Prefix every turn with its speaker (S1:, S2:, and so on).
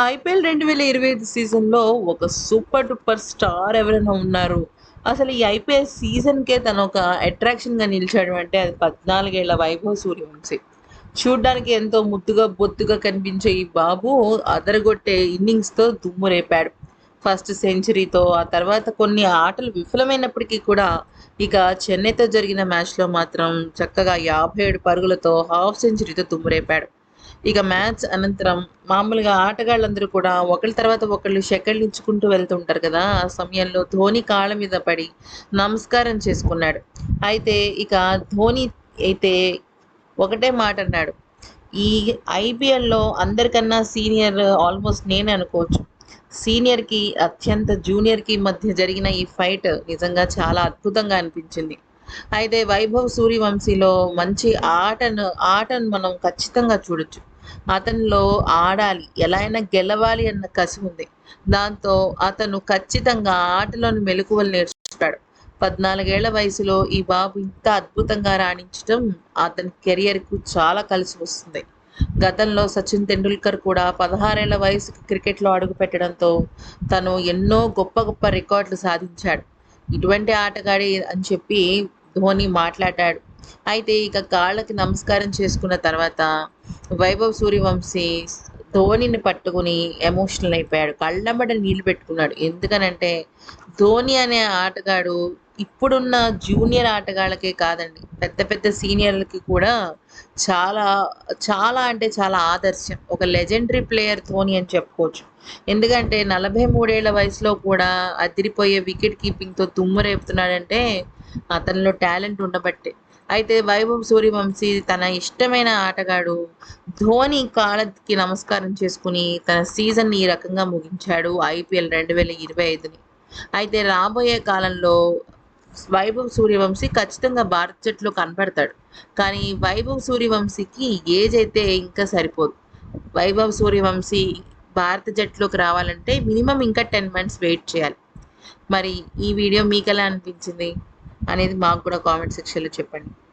S1: IPL రెండు వేల ఇరవై ఐదు సీజన్లో ఒక సూపర్ డూపర్ స్టార్ ఎవరైనా ఉన్నారు? అసలు ఈ ఐపీఎల్ సీజన్కే తను ఒక అట్రాక్షన్గా నిలిచాడు అంటే అది పద్నాలుగేళ్ళ వైభవ సూర్యవంశీ. చూడ్డానికి ఎంతో ముద్దుగా బొత్తుగా కనిపించే ఈ బాబు అదరగొట్టే ఇన్నింగ్స్తో దుమ్మురేపాడు ఫస్ట్ సెంచరీతో ఆ తర్వాత కొన్ని ఆటలు విఫలమైనప్పటికీ కూడా ఇక చెన్నైతో జరిగిన మ్యాచ్లో మాత్రం చక్కగా యాభై ఏడు పరుగులతో హాఫ్ సెంచరీతో దుమ్మురేపాడు ఇక మ్యాచ్ అనంతరం మామూలుగా ఆటగాళ్ళందరూ కూడా ఒకళ్ళ తర్వాత ఒకళ్ళు షెకళ్ళు వెళ్తుంటారు కదా. ఆ సమయంలో ధోని కాళ్ళ మీద పడి నమస్కారం చేసుకున్నాడు. అయితే ఇక ధోని అయితే ఒకటే మాట అన్నాడు. ఈ ఐపీఎల్లో అందరికన్నా సీనియర్ ఆల్మోస్ట్ నేనే అనుకోవచ్చు. సీనియర్కి అత్యంత జూనియర్కి మధ్య జరిగిన ఈ ఫైట్ నిజంగా చాలా అద్భుతంగా అనిపించింది. అయితే వైభవ్ సూర్యవంశీలో మంచి ఆటను ఆటను మనం ఖచ్చితంగా చూడొచ్చు. అతనిలో ఆడాలి ఎలా అయినా గెలవాలి అన్న కసి ఉంది. దాంతో అతను ఖచ్చితంగా ఆటలోని మెలకువలు నేర్చుకుంటాడు. పద్నాలుగేళ్ళ వయసులో ఈ బాబు ఇంత అద్భుతంగా రాణించడం అతని కెరియర్కు చాలా కలిసి వస్తుంది. గతంలో సచిన్ తెండూల్కర్ కూడా పదహారేళ్ళ వయసుకు క్రికెట్లో అడుగుపెట్టడంతో తను ఎన్నో గొప్ప గొప్ప రికార్డులు సాధించాడు. ఇటువంటి ఆటగాడి అని చెప్పి ధోని మాట్లాడాడు. అయితే ఇక కాళ్ళకి నమస్కారం చేసుకున్న తర్వాత వైభవ్ సూర్యవంశీ ధోనిని పట్టుకుని ఎమోషనల్ అయిపోయాడు. కళ్ళంబడ నీళ్ళు పెట్టుకున్నాడు. ఎందుకనంటే ధోని అనే ఆటగాడు ఇప్పుడున్న జూనియర్ ఆటగాళ్ళకే కాదండి పెద్ద పెద్ద సీనియర్లకి కూడా చాలా చాలా అంటే చాలా ఆదర్శం. ఒక లెజెండరీ ప్లేయర్ ధోని అని చెప్పుకోవచ్చు. ఎందుకంటే నలభై మూడేళ్ళ వయసులో కూడా అదిరిపోయే వికెట్ కీపింగ్తో తుమ్ము రేపుతున్నాడంటే అతనిలో టాలెంట్ ఉండబట్టే. అయితే వైభవ్ సూర్యవంశీ తన ఇష్టమైన ఆటగాడు ధోని కాళ్ళకి నమస్కారం చేసుకుని తన సీజన్ని ఈ రకంగా ముగించాడు ఐపీఎల్ రెండు వేల ఇరవై ఐదుని. అయితే రాబోయే కాలంలో వైభవ్ సూర్యవంశీ ఖచ్చితంగా భారత జట్టులో కనపడతాడు. కానీ వైభవ్ సూర్యవంశీకి ఏజ్ అయితే ఇంకా సరిపోదు. వైభవ్ సూర్యవంశీ భారత జట్టులోకి రావాలంటే మినిమం ఇంకా టెన్ మంత్స్ వెయిట్ చేయాలి. మరి ఈ వీడియో మీకు ఎలా అనిపించింది అనేది మాకు కూడా కామెంట్ సెక్షన్లో చెప్పండి.